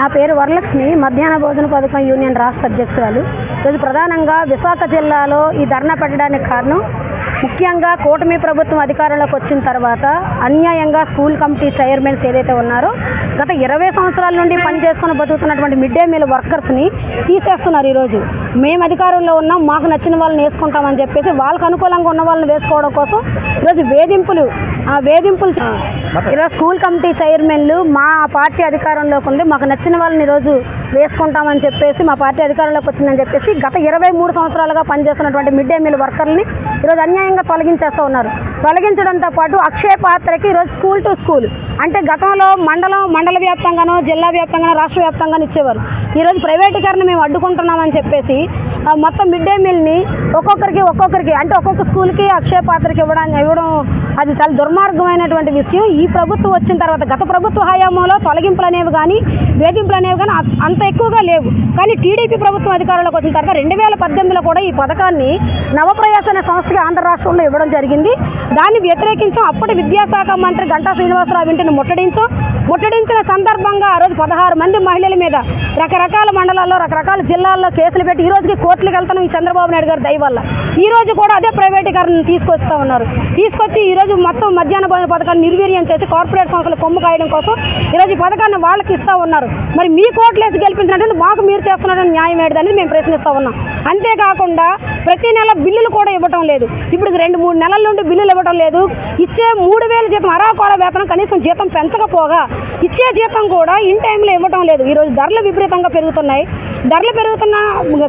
నా పేరు వరలక్ష్మి. మధ్యాహ్న భోజన పథకం యూనియన్ రాష్ట్ర అధ్యక్షురాలు. ఇది ప్రధానంగా విశాఖ జిల్లాలో ఈ ధర్నా పెట్టడానికి కారణం ముఖ్యంగా కూటమి ప్రభుత్వం అధికారంలోకి వచ్చిన తర్వాత అన్యాయంగా స్కూల్ కమిటీ చైర్మన్స్ ఏదైతే ఉన్నారో గత ఇరవై సంవత్సరాల నుండి పనిచేసుకొని బతుకుతున్నటువంటి మిడ్ డే మీల్ వర్కర్స్ని తీసేస్తున్నారు ఈరోజు. మేము అధికారంలో ఉన్నాం మాకు నచ్చిన వాళ్ళని వేసుకుంటామని చెప్పేసి వాళ్ళకు అనుకూలంగా ఉన్న వాళ్ళని వేసుకోవడం కోసం ఈరోజు వేధింపులు ఆ వేధింపులు ఈరోజు స్కూల్ కమిటీ చైర్మన్లు మా పార్టీ అధికారంలోకి ఉంది మాకు నచ్చిన వాళ్ళని ఈరోజు వేసుకుంటామని చెప్పేసి మా పార్టీ అధికారంలోకి వచ్చిందని చెప్పేసి గత ఇరవై మూడు సంవత్సరాలుగా పనిచేస్తున్నటువంటి మిడ్ డే మీల్ వర్కర్ని ఈరోజు అన్యాయంగా తొలగించేస్తూ ఉన్నారు. తొలగించడంతో పాటు అక్షయ పాత్రకి ఈరోజు స్కూల్ టు స్కూల్ అంటే గతంలో మండలం మండల వ్యాప్తంగానో జిల్లా వ్యాప్తంగానో రాష్ట్ర వ్యాప్తంగానో ఇచ్చేవారు. ఈరోజు ప్రైవేటీకరణ మేము అడ్డుకుంటున్నామని చెప్పేసి మొత్తం మిడ్ డే మీల్ని ఒక్కొక్కరికి ఒక్కొక్కరికి అంటే ఒక్కొక్క స్కూల్కి అక్షయ పాత్రకి ఇవ్వడానికి ఇవ్వడం అది చాలా దుర్మార్గమైనటువంటి విషయం. ఈ ప్రభుత్వం వచ్చిన తర్వాత గత ప్రభుత్వ హయాంలో తొలగింపులు అనేవి కానీ వేధింపులు అనేవి కానీ అంత ఎక్కువగా లేవు. కానీ టీడీపీ ప్రభుత్వం అధికారంలోకి వచ్చిన తర్వాత రెండు వేల పద్దెనిమిదిలో కూడా ఈ పథకాన్ని నవప్రయాస అనే సంస్థకి ఆంధ్ర రాష్ట్రంలో ఇవ్వడం జరిగింది. దాన్ని వ్యతిరేకించాం అప్పటి విద్యాశాఖ మంత్రి గంటా శ్రీనివాసరావు ఇంటిని ముట్టడించాం ముట్టడించిన సందర్భంగా ఆ రోజు పదహారు మంది మహిళల మీద రకరకాల మండలాల్లో రకరకాల జిల్లాల్లో కేసులు పెట్టి ఈ రోజుకి కోర్టులకు వెళ్తాను ఈ చంద్రబాబు నాయుడు గారు దయ వల్ల. ఈ రోజు కూడా అదే ప్రైవేటీకరణను తీసుకొస్తా ఉన్నారు. తీసుకొచ్చి ఈ రోజు మొత్తం మధ్యాహ్న భోజన పథకాన్ని నిర్వీర్యం చేసి కార్పొరేట్ సంస్థలు కొమ్ము కాయడం కోసం ఈరోజు ఈ పథకాన్ని వాళ్ళకి ఇస్తా ఉన్నారు. మరి మీ కోట్లేసి గెలిపించినట్టు మాకు మీరు చేస్తున్నటువంటి న్యాయం ఏంటి మేము ప్రశ్నిస్తూ ఉన్నాం. అంతేకాకుండా ప్రతి నెల బిల్లులు కూడా ఇవ్వటం లేదు. ఇప్పుడు రెండు మూడు నెలల నుండి బిల్లులు ఇవ్వటం లేదు. ఇచ్చే మూడు వేల జీతం అరాకోల వేతనం కనీసం జీతం పెంచకపోగా ఇచ్చే జీతం కూడా ఇన్ టైంలో ఇవ్వటం లేదు. ఈరోజు ధరలు విపరీతంగా పెరుగుతున్నాయి. ధరలు పెరుగుతున్న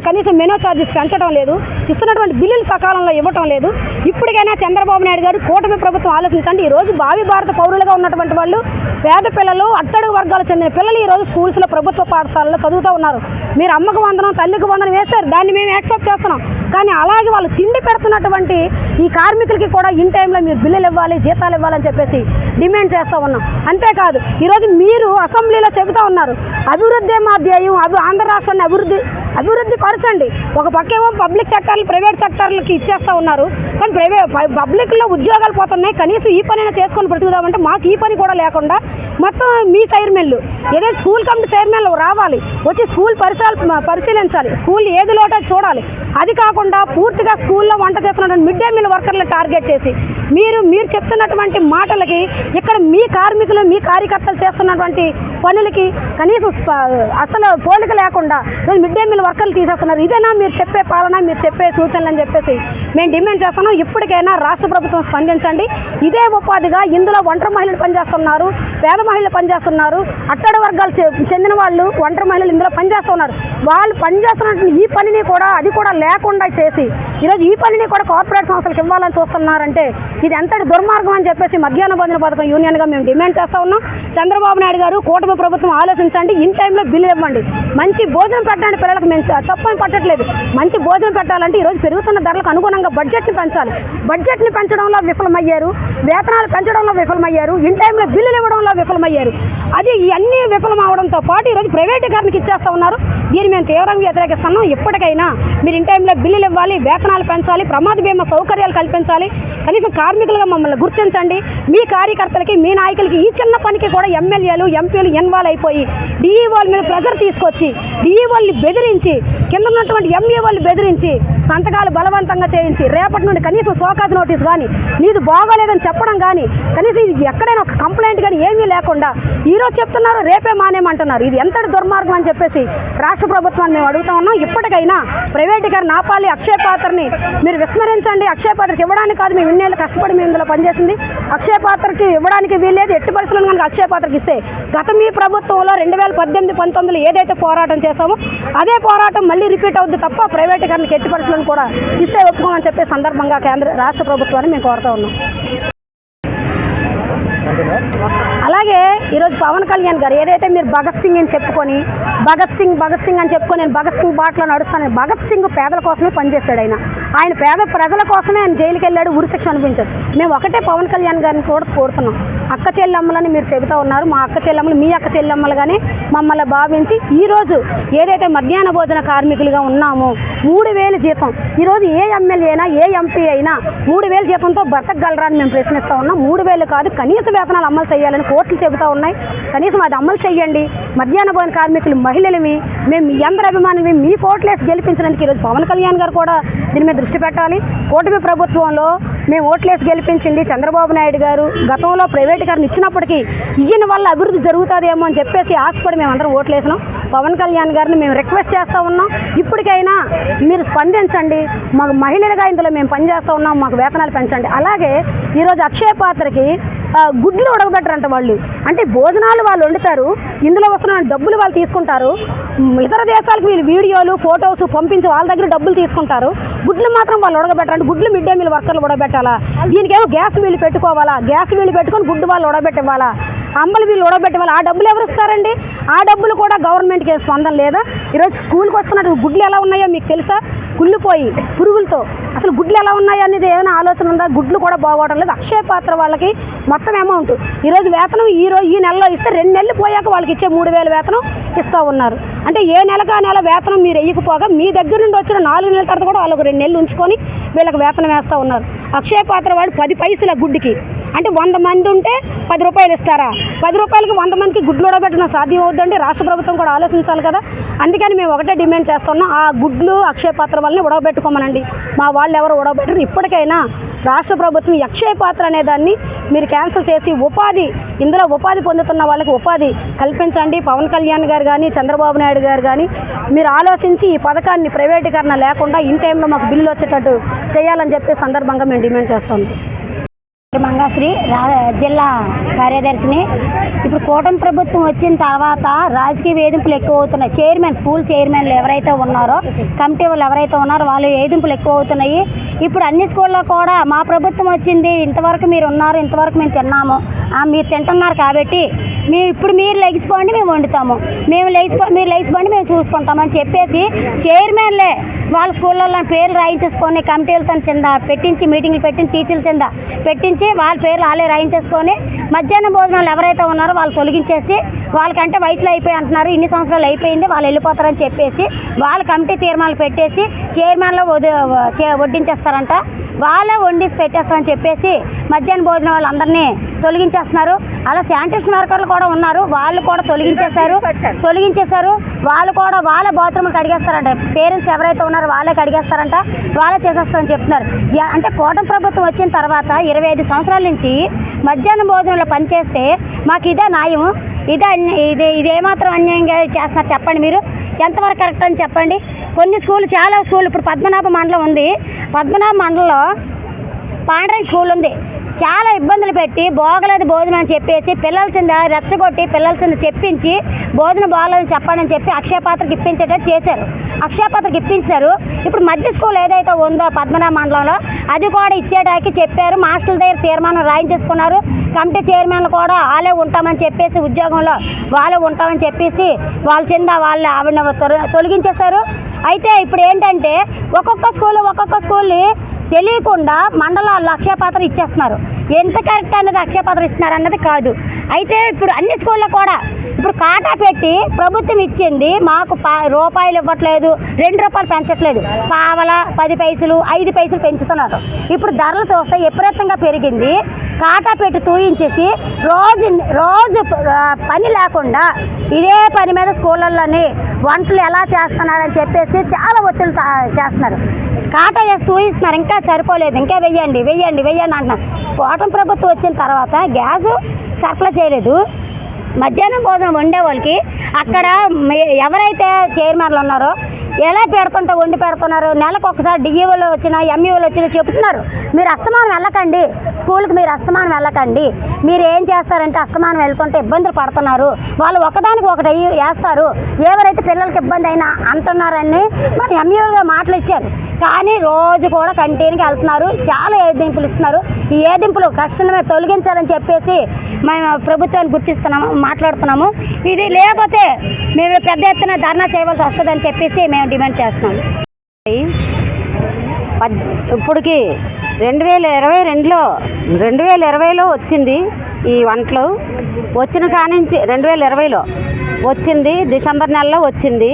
కనీసం మెను ఛార్జెస్ పెంచడం లేదు ఇస్తున్నటువంటి బిల్లులు సకాలంలో ఇవ్వటం లేదు. ఇప్పటికైనా చంద్రబాబు నాయుడు గారు కూటమి ప్రభుత్వం ఆలోచించండి. ఈరోజు భావి భారత పౌరులుగా ఉన్నటువంటి వాళ్ళు పేద పిల్లలు అట్టడుగు వర్గాలకు చెందిన పిల్లలు ఈరోజు స్కూల్స్లో ప్రభుత్వ పాఠశాలలో చదువుతూ ఉన్నారు. మీరు అమ్మకు వందనం తల్లికి వందనం వేశారు. దాన్ని మేము యాక్సెప్ట్ చేస్తున్నాం. కానీ అలాగే వాళ్ళు తిండి పెడుతున్నటువంటి ఈ కార్మికులకి కూడా ఇన్ టైంలో మీరు బిల్లులు ఇవ్వాలి జీతాలు ఇవ్వాలని చెప్పేసి డిమాండ్ చేస్తూ ఉన్నాం. అంతేకాదు ఈరోజు మీరు అసెంబ్లీలో చెబుతూ ఉన్నారు. అభివృద్ధి మా ధ్యేయం అభి ఆంధ్ర రాష్ట్రాన్ని అభివృద్ధి అభివృద్ధి పరచండి ఒక పక్కేమో పబ్లిక్ సెక్టర్లు ప్రైవేట్ సెక్టర్లకి ఇచ్చేస్తూ ఉన్నారు. కానీ ప్రైవేట్ పబ్లిక్లో ఉద్యోగాలు పోతున్నాయి. కనీసం ఈ పనైనా చేసుకొని బ్రతుకుదామంటే మాకు ఈ పని కూడా లేకుండా మొత్తం మీ చైర్మన్లు. ఏదైనా స్కూల్ కమిటీ చైర్మన్లు రావాలి. వచ్చి స్కూల్ పరిసరాలు పరిశీలించాలి. స్కూల్ ఏది లోటో చూడాలి. అది కాకుండా పూర్తిగా స్కూల్లో వంట చేస్తున్నటువంటి మిడ్ డే మీల్ వర్కర్లు టార్గెట్ చేసి మీరు మీరు చెప్తున్నటువంటి మాటలకి ఇక్కడ మీ కార్మికులు మీ కార్యకర్తలు చేస్తున్నటువంటి పనులకి కనీసం అసలు పోలిక లేకుండా మిడ్ డే మీల్ వర్కర్లు తీసేస్తున్నారు. ఇదేనా మీరు చెప్పే పాలన మీరు చెప్పే సూచనలు అని చెప్పేసి మేము డిమాండ్ చేస్తున్నాం. ఇప్పటికైనా రాష్ట్ర ప్రభుత్వం స్పందించండి. ఇదే ఉపాధిగా ఇందులో ఒంటరి మహిళలు పనిచేస్తున్నారు పేద మహిళలు పనిచేస్తున్నారు. అట్టడి వర్గాలు చె- చెందిన వాళ్ళు ఒంటరి మహిళలు ఇందులో పనిచేస్తున్నారు. వాళ్ళు పనిచేస్తున్న ఈ పనిని కూడా అది కూడా లేకుండా చేసి ఈరోజు ఈ పనిని కూడా కార్పొరేట్ సంస్థలకు ఇవ్వాలని చూస్తున్నారంటే ఇది ఎంతటి దుర్మార్గం అని చెప్పేసి మధ్యాహ్న భోజన పథకం యూనియన్గా మేము డిమాండ్ చేస్తూ ఉన్నాం. చంద్రబాబు నాయుడు గారు కూటమి ప్రభుత్వం ఆలోచించండి ఇన్ టైంలో బిల్లు ఇవ్వండి. మంచి భోజనం పెట్టండి పిల్లలకు మేము తప్పని పట్టట్లేదు. మంచి భోజనం పెట్టాలంటే ఈరోజు పెరుగుతున్న ధరలకు అనుగుణంగా బడ్జెట్ని పెంచాలి. బడ్జెట్ని పెంచడంలో విఫలమయ్యారు వేతనాలు పెంచడంలో విఫలమయ్యారు ఇన్ టైంలో బిల్లులు ఇవ్వడంలో విఫలమయ్యారు. అది ఇవన్నీ విఫలం అవడంతో పాటు ఈరోజు ప్రైవేటీకరణకి ఇచ్చేస్తూ ఉన్నారు. దీన్ని మేము తీవ్రంగా వ్యతిరేకిస్తున్నాం ఇప్పటికైనా మీరు ఇన్ టైంలో బిల్లులు ఇవ్వాలి వేతనాలు పెంచాలి ప్రమాద బీమా సౌకర్యాలు కల్పించాలి. కనీసం కార్మికులుగా మమ్మల్ని గుర్తించండి. మీ కార్యకర్తలకి మీ నాయకులకి ఈ చిన్న పనికి కూడా ఎమ్మెల్యేలు ఎంపీలు ఇన్వాల్వ్ అయిపోయి డిఈఓల మీద ప్రెజర్ తీసుకొచ్చి డిఈఓల్ని బెదిరించి కింద ఉన్నటువంటి ఎంఈఓల్ని బెదిరించి సంతకాలు బలవంతంగా చేయించి రేపటి నుండి కనీసం సోకాజ్ నోటీస్ కానీ నీది బాగోలేదని చెప్పడం కానీ కనీసం ఇది ఎక్కడైనా ఒక కంప్లైంట్ కానీ ఏమీ లేకుండా ఈరోజు చెప్తున్నారు రేపే మానేమంటున్నారు ఇది ఎంతటి దుర్మార్గం అని చెప్పేసి రాష్ట్ర ప్రభుత్వాన్ని మేము అడుగుతా ఉన్నాం. ఇప్పటికైనా ప్రైవేటీకరణ ఆపాలి అక్షయ పాత్రని మీరు విస్మరించండి. అక్షయ పాత్రకి ఇవ్వడానికి కాదు మేము ఇన్నేళ్ళు కష్టపడి మేము ఇందులో పనిచేసింది. అక్షయ పాత్రకి ఇవ్వడానికి వీల్లేదు. ఎట్టి పరిస్థితులను కనుక అక్షయ పాత్రకి ఇస్తే గత మీ ప్రభుత్వంలో రెండు వేల పద్దెనిమిది పంతొమ్మిదిలో ఏదైతే పోరాటం చేశామో అదే పోరాటం మళ్ళీ రిపీట్ అవుద్ది తప్ప ప్రైవేటీకరణకి ఎట్టి పరిస్థితులను కూడా ఇస్తే ఒప్పుకోమని చెప్పే సందర్భంగా కేంద్ర రాష్ట్ర ప్రభుత్వాన్ని మేము కోరుతా ఉన్నాం. అలాగే ఈరోజు పవన్ కళ్యాణ్ గారు ఏదైతే మీరు భగత్ సింగ్ అని చెప్పుకొని భగత్ సింగ్ భగత్ సింగ్ అని చెప్పుకొని నేను భగత్ సింగ్ బాటలో నడుస్తాను. భగత్ సింగ్ పేదల కోసమే పనిచేశాడు ఆయన. ఆయన పేద ప్రజల కోసమే ఆయన జైలుకి వెళ్ళాడు ఉరిశిక్ష అనిపించాడు మేము ఒకటే పవన్ కళ్యాణ్ గారిని కూడా కోరుతున్నాం. అక్క చెల్లెమ్మలని మీరు చెబుతా ఉన్నారు. మా అక్క చెల్లెమ్మలు మీ అక్క చెల్లెమ్మలుగానే మమ్మల్ని భావించి ఈరోజు ఏదైతే మధ్యాహ్న భోజన కార్మికులుగా ఉన్నామో మూడు వేలు జీతం. ఈరోజు ఏ ఎమ్మెల్యే అయినా ఏ ఎంపీ అయినా మూడు వేలు జీతంతో బ్రతకగలరా అని మేము ప్రశ్నిస్తూ ఉన్నాం. మూడు వేలు కాదు కనీస వేతనాలు అమలు చేయాలని కోర్టులు చెబుతూ చెబుతా ఉన్నాయి. కనీసం అది అమలు చేయండి మధ్యాహ్న భోజన కార్మికులు మహిళలవి. మేము మీ అందరి అభిమానులు మీ కోట్లేసి గెలిపించడానికి ఈరోజు పవన్ కళ్యాణ్ గారు కూడా దీని మీద దృష్టి పెట్టాలి. కూటమి ప్రభుత్వంలో మేము ఓట్లేసి గెలిపించింది చంద్రబాబు నాయుడు గారు. గతంలో ప్రైవేట్ ప్రైవేటీకరణ ఇచ్చినప్పటికీ ఈయన వల్ల అభివృద్ధి జరుగుతుందేమో అని చెప్పేసి ఆశపడి మేము అందరం ఓట్లేసినాం పవన్ కళ్యాణ్ గారిని మేము రిక్వెస్ట్ చేస్తూ ఉన్నాం. ఇప్పటికైనా మీరు స్పందించండి. మాకు మహిళలుగా ఇందులో మేము పనిచేస్తూ ఉన్నాం. మాకు వేతనాలు పెంచండి. అలాగే ఈరోజు అక్షయ పాత్రకి గుడ్లు ఉడకబెట్టరంట వాళ్ళు. అంటే భోజనాలు వాళ్ళు వండుతారు ఇందులో వస్తున్న డబ్బులు వాళ్ళు తీసుకుంటారు. ఇతర దేశాలకు వీళ్ళు వీడియోలు ఫొటోస్ పంపించి వాళ్ళ దగ్గర డబ్బులు తీసుకుంటారు. గుడ్లు మాత్రం వాళ్ళు ఉడకబెట్టరంటే. గుడ్లు మిడ్ డే మీల్ వర్కర్లు ఉడకబెట్టాలా? దీనికేమో గ్యాస్ వీళ్ళు పెట్టుకోవాలా? గ్యాస్ వీళ్ళు పెట్టుకొని గుడ్డు వాళ్ళు ఉడకబెట్టివ్వాలా? అంబలు వీళ్ళు ఉడకబెట్టివ్వాలి? ఆ డబ్బులు ఎవరు ఇస్తారండి? ఆ డబ్బులు కూడా గవర్నమెంట్కి స్పందన లేదా? ఈరోజు స్కూల్కి వస్తున్నట్టు గుడ్లు ఎలా ఉన్నాయో మీకు తెలుసా? కుళ్ళిపోయి పురుగులతో. అసలు గుడ్లు ఎలా ఉన్నాయో అనేది ఏమైనా ఆలోచన ఉందా? గుడ్లు కూడా బాగోవడం లేదు. అక్షయ పాత్ర వాళ్ళకి మొత్తం అమౌంట్ ఈరోజు వేతనం ఈ రోజు ఈ నెలలో ఇస్తే రెండు నెలలు పోయాక వాళ్ళకి ఇచ్చే మూడు వేల వేతనం ఇస్తూ ఉన్నారు. అంటే ఏ నెలకా నెల వేతనం మీరు వేయకపోగా మీ దగ్గర నుండి వచ్చిన నాలుగు నెలల తర్వాత కూడా వాళ్ళకు రెండు నెలలు ఉంచుకొని వీళ్ళకి వేతనం వేస్తూ ఉన్నారు. అక్షయ పాత్ర వాడు పది పైసల గుడ్డుకి. అంటే వంద మంది ఉంటే పది రూపాయలు ఇస్తారా? పది రూపాయలకి వంద మందికి గుడ్లు ఉడబెట్టడం సాధ్యం అవుద్దండి రాష్ట్ర ప్రభుత్వం కూడా ఆలోచించాలి కదా. అందుకని మేము ఒకటే డిమాండ్ చేస్తున్నాం. ఆ గుడ్లు అక్షయ పాత్ర వాళ్ళని ఉడవబెట్టుకోమనండి మా వాళ్ళు ఎవరు ఉడవబెట్టరు ఇప్పటికైనా రాష్ట్ర ప్రభుత్వం అక్షయ పాత్ర అనే దాన్ని మీరు క్యాన్సిల్ చేసి ఉపాధి ఇందులో ఉపాధి పొందుతున్న వాళ్ళకి ఉపాధి కల్పించండి. పవన్ కళ్యాణ్ గారు కానీ చంద్రబాబు నాయుడు గారు కానీ మీరు ఆలోచించి ఈ పథకాన్ని ప్రైవేటీకరణ లేకుండా ఇన్ టైంలో మాకు బిల్లులు వచ్చేటట్టు చేయాలని చెప్పే సందర్భంగా మేము డిమాండ్ చేస్తాం మంగాశ్రీ రా జిల్లా కార్యదర్శిని. ఇప్పుడు కూటమి ప్రభుత్వం వచ్చిన తర్వాత రాజకీయ వేధింపులు ఎక్కువ అవుతున్నాయి చైర్మన్ స్కూల్ చైర్మన్లు ఎవరైతే ఉన్నారో కమిటీ వాళ్ళు ఎవరైతే ఉన్నారో వాళ్ళు వేధింపులు ఎక్కువ అవుతున్నాయి ఇప్పుడు అన్ని స్కూల్లో కూడా మా ప్రభుత్వం వచ్చింది ఇంతవరకు మీరు ఉన్నారు ఇంతవరకు మేము తిన్నాము. మీరు తింటున్నారు కాబట్టి మేము ఇప్పుడు మీరు లెగిసిపోండి మేము వండుతాము. మేము లెగిసిపో మీరు లెగిసిపోండి మేము చూసుకుంటామని చెప్పేసి చైర్మన్లే వాళ్ళ స్కూళ్ళల్లో పేర్లు రాయించేసుకొని కమిటీలతో చింద పెట్టించి మీటింగ్లు పెట్టించి టీచర్ల చింద పెట్టించి వాళ్ళ పేర్లు వాళ్ళే రాయించేసుకొని మధ్యాహ్న భోజనాలు ఎవరైతే ఉన్నారో వాళ్ళు తొలగించేసి వాళ్ళకంటే వయసులో అయిపోయి అంటున్నారు ఇన్ని సంవత్సరాలు అయిపోయింది వాళ్ళు వెళ్ళిపోతారని చెప్పేసి వాళ్ళ కమిటీ తీర్మానాలు పెట్టేసి చైర్మన్లో వది వడ్డించేస్తారంట. వాళ్ళే వండిసి పెట్టేస్తామని చెప్పేసి మధ్యాహ్న భోజనం వాళ్ళందరినీ తొలగించేస్తున్నారు. అలా శానిటేషన్ వర్కర్లు కూడా ఉన్నారు. వాళ్ళు కూడా తొలగించేశారు. తొలగించేశారు. వాళ్ళు కూడా వాళ్ళ బాత్రూమ్కి అడిగేస్తారంట పేరెంట్స్ ఎవరైతే ఉన్నారో వాళ్ళే కడిగేస్తారంట. వాళ్ళే చేసేస్తామని చెప్తున్నారు. అంటే కోటం ప్రభుత్వం వచ్చిన తర్వాత ఇరవై ఐదు సంవత్సరాల నుంచి మధ్యాహ్నం భోజనంలో పనిచేస్తే మాకు ఇదే న్యాయం ఇదే అన్య- ఇది ఇదేమాత్రం అన్యాయంగా చేస్తున్నారు చెప్పండి మీరు. ఎంతవరకు కరెక్ట్ అని చెప్పండి. కొన్ని స్కూల్ చాలా స్కూల్ ఇప్పుడు పద్మనాభ మండలం ఉంది. పద్మనాభ మండలంలో పాండ్రంగ్ స్కూల్ ఉంది. చాలా ఇబ్బందులు పెట్టి బోగలేదు భోజనం అని చెప్పేసి పిల్లల చింద రెచ్చగొట్టి పిల్లల చింద చెప్పించి భోజనం బాగలేదని చెప్పాలని చెప్పి అక్షయపాత్రకి ఇప్పించేటట్టు చేశారు. అక్షయపాత్రకి ఇప్పించారు ఇప్పుడు మధ్య స్కూల్ ఏదైతే ఉందో పద్మనాభ మండలంలో అది కూడా ఇచ్చేటానికి చెప్పారు. మాస్టర్ల దగ్గర తీర్మానం రాయించేసుకున్నారు. కమిటీ చైర్మన్లు కూడా వాళ్ళే ఉంటామని చెప్పేసి ఉద్యోగంలో వాళ్ళే ఉంటామని చెప్పేసి వాళ్ళ చింద వాళ్ళ ఆవిడ తొలగించేశారు. అయితే ఇప్పుడు ఏంటంటే ఒక్కొక్క స్కూల్ ఒక్కొక్క స్కూల్ని తెలియకుండా మండలాల్లో అక్షయపాత్ర ఇచ్చేస్తున్నారు. ఎంత కరెక్ట్ అనేది అక్షయపాత్ర ఇస్తున్నారు అన్నది కాదు. అయితే ఇప్పుడు అన్ని స్కూల్లో కూడా ఇప్పుడు కాటా పెట్టి ప్రభుత్వం ఇచ్చింది మాకు పా రూపాయలు ఇవ్వట్లేదు రెండు రూపాయలు పెంచట్లేదు. పావల పది పైసలు ఐదు పైసలు పెంచుతున్నారు. ఇప్పుడు ధరలు చూస్తే విపరీతంగా పెరిగింది. కాటా పెట్టి తూయించేసి రోజు రోజు పని లేకుండా ఇదే పని మీద స్కూళ్ళల్లోని వంటలు ఎలా చేస్తున్నారని చెప్పేసి చాలా ఒత్తిడి చేస్తున్నారు. కాటా వేసి ఇంకా సరిపోలేదు. ఇంకా వెయ్యండి వెయ్యండి వెయ్యండి అంటున్నారు. కోటం ప్రభుత్వం వచ్చిన తర్వాత గ్యాస్ సరఫరా చేయలేదు. మధ్యాహ్నం భోజనం వండే వాళ్ళకి అక్కడ ఎవరైతే చైర్మన్లు ఉన్నారో ఎలా పెడుతుంటే వండి పెడుతున్నారు నెలకు ఒకసారి డిఈఓలు వచ్చినా ఎంఈఓలు వచ్చినా చెప్తున్నారు. మీరు అస్తమానం వెళ్ళకండి. స్కూల్కి మీరు అస్తమానం వెళ్ళకండి. మీరు ఏం చేస్తారంటే అస్తమానం వెళ్తుంటే ఇబ్బందులు పడుతున్నారు. వాళ్ళు ఒకదానికి ఒకటి వేస్తారు. ఎవరైతే పిల్లలకి ఇబ్బంది అయినా అంటున్నారని మన ఎంఈఓలుగా మాటలు ఇచ్చారు. కానీ రోజు కూడా కంటిన్యూగా వెళ్తున్నారు. చాలా ఏదింపులు ఇస్తున్నారు. ఈ ఏదింపులు తక్షణమే తొలగించాలని చెప్పేసి మేము ప్రభుత్వాన్ని గుర్తిస్తున్నాము. మాట్లాడుతున్నాము. ఇది లేకపోతే మేము పెద్ద ఎత్తున ధర్నా చేయవలసి వస్తుందని చెప్పేసి మేము డిమాండ్ చేస్తున్నాం. ఇప్పటికి రెండు వేల ఇరవై రెండులో రెండు వేల ఇరవైలో వచ్చింది ఈ వంటలు. వచ్చిన కానించి రెండు వేల ఇరవైలో వచ్చింది డిసెంబర్ నెలలో వచ్చింది.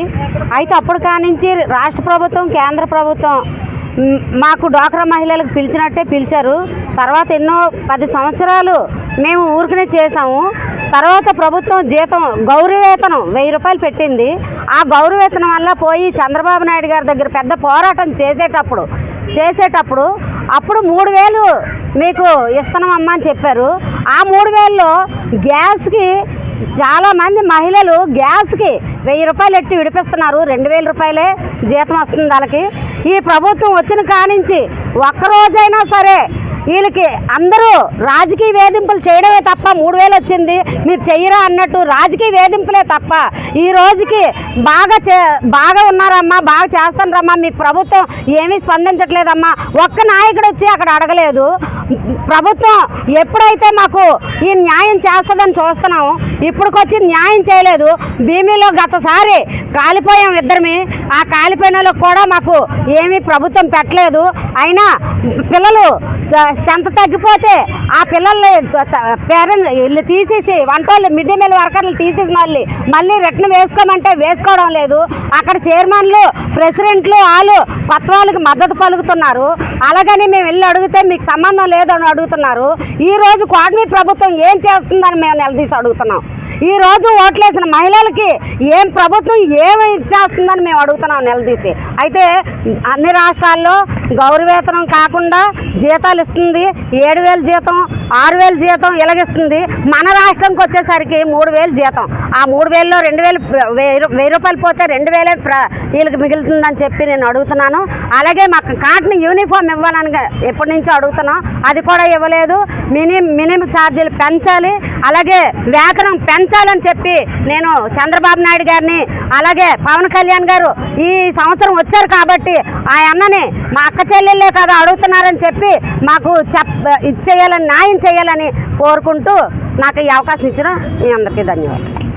అయితే అప్పుడు కానించి రాష్ట్ర ప్రభుత్వం కేంద్ర ప్రభుత్వం మాకు డ్వాక్రా మహిళలకు పిలిచినట్టే పిలిచారు. తర్వాత ఎన్నో పది సంవత్సరాలు మేము ఊరికనే చేసాము తర్వాత ప్రభుత్వం జీతం గౌరవేతనం వెయ్యి రూపాయలు పెట్టింది. ఆ గౌరవేతనం వల్ల పోయి చంద్రబాబు నాయుడు గారి దగ్గర పెద్ద పోరాటం చేసేటప్పుడు చేసేటప్పుడు అప్పుడు మూడు వేలు మీకు ఇస్తున్నామమ్మా అని చెప్పారు. ఆ మూడు వేలలో గ్యాస్కి చాలామంది మహిళలు గ్యాస్కి వెయ్యి రూపాయలు ఎట్టి విడిపిస్తున్నారు. రెండు వేల రూపాయలే జీతం వస్తుంది వాళ్ళకి. ఈ ప్రభుత్వం వచ్చిన కానించి ఒక్కరోజైనా సరే వీళ్ళకి అందరూ రాజకీయ వేధింపులు చేయడమే తప్ప మూడు వేలు వచ్చింది. మీరు చెయ్యరా అన్నట్టు రాజకీయ వేధింపులే తప్ప. ఈ రోజుకి బాగా చే బాగా ఉన్నారమ్మా బాగా చేస్తానరమ్మా మీకు ప్రభుత్వం ఏమీ స్పందించట్లేదమ్మా. ఒక్క నాయకుడు వచ్చి అక్కడ అడగలేదు. ప్రభుత్వం ఎప్పుడైతే మాకు ఈ న్యాయం చేస్తుందని చూస్తున్నాము ఇప్పటికొచ్చి న్యాయం చేయలేదు. భీమిలో గతసారి కాలిపోయాం ఇద్దరిమి. ఆ కాలిపోయిన వాళ్ళకి కూడా మాకు ఏమీ ప్రభుత్వం పెట్టలేదు. అయినా పిల్లలు స్ట్రెంత్ తగ్గిపోతే ఆ పిల్లల్ని పేరెంట్ వీళ్ళు తీసేసి వంటోళ్ళు మిడ్ డే మీల్ వర్కర్లు తీసేసి మళ్ళీ మళ్ళీ రిటర్న్ వేసుకోమంటే వేసుకోవడం లేదు. అక్కడ చైర్మన్లు ప్రెసిడెంట్లు వాళ్ళు కొత్త వాళ్ళకి మద్దతు పలుకుతున్నారు. అలాగని మేము వెళ్ళి అడిగితే మీకు సంబంధం లేదు అడుగుతున్నారు. ఈ రోజు కోటమి ప్రభుత్వం ఏం చేస్తుందని మేము నిలదీసి అడుగుతున్నాం. ఈరోజు ఓట్లేసిన మహిళలకి ఏం ప్రభుత్వం ఏమి ఇచ్చేస్తుందని మేము అడుగుతున్నాం నిలదీసి. అయితే అన్ని రాష్ట్రాల్లో గౌరవేతనం కాకుండా జీతాలు ఇస్తుంది ఏడు వేలు జీతం ఆరు వేలు జీతం ఇలాగిస్తుంది. మన రాష్ట్రంకి వచ్చేసరికి మూడు వేలు జీతం. ఆ మూడు వేలలో రెండు వేలు వెయ్యి వెయ్యి రూపాయలు పోతే రెండు వేలే ప్ర- వీళ్ళకి మిగులుతుందని చెప్పి నేను అడుగుతున్నాను. అలాగే మాకు కాటన్ యూనిఫామ్ ఇవ్వాలని ఎప్పటి నుంచో అడుగుతున్నాం. అది కూడా ఇవ్వలేదు. మినీ మినిమం ఛార్జీలు పెంచాలి. అలాగే వేతనం పెంచాలని చెప్పి నేను చంద్రబాబు నాయుడు గారిని అలాగే పవన్ కళ్యాణ్ గారు ఈ సంవత్సరం వచ్చారు కాబట్టి ఆ అన్నని మా అక్క చెల్లెళ్ళే కదా అడుగుతున్నారని చెప్పి మాకు చెప్ ఇచ్చేయాలని న్యాయం చేయాలని కోరుకుంటూ నాకు ఈ అవకాశం ఇచ్చిన మీ అందరికీ ధన్యవాదాలు.